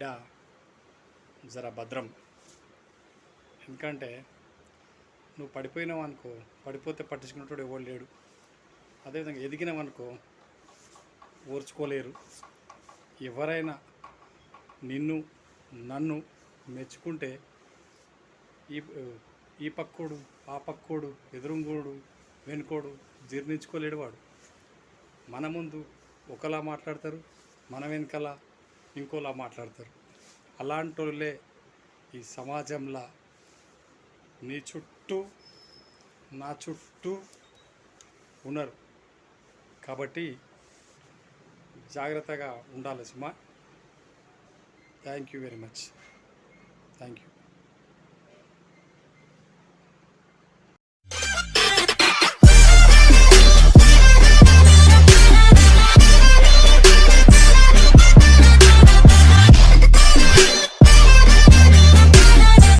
బిడ్డ జర భద్రం. ఎందుకంటే నువ్వు పడిపోయినావు అనుకో పడిపోతే పట్టించుకున్నట్టు ఎవరు లేడు. అదేవిధంగా ఎదిగినావు అనుకో ఓర్చుకోలేరు. ఎవరైనా నిన్ను నన్ను మెచ్చుకుంటే ఈ ఈ పక్కోడు ఆ పక్కోడు ఎదురుంగోడు వెనుకోడు జీర్ణించుకోలేడు వాడు. మన ముందు ఒకలా మాట్లాడతారు మన వెనకాల ఇంకోలా మాట్లాడతారు. అలాంటి వాళ్ళే ఈ సమాజంలో నీ చుట్టూ నా చుట్టూ ఉన్నారు. కాబట్టి జాగ్రత్తగా ఉండాలి సుమా. Thank you very much thank you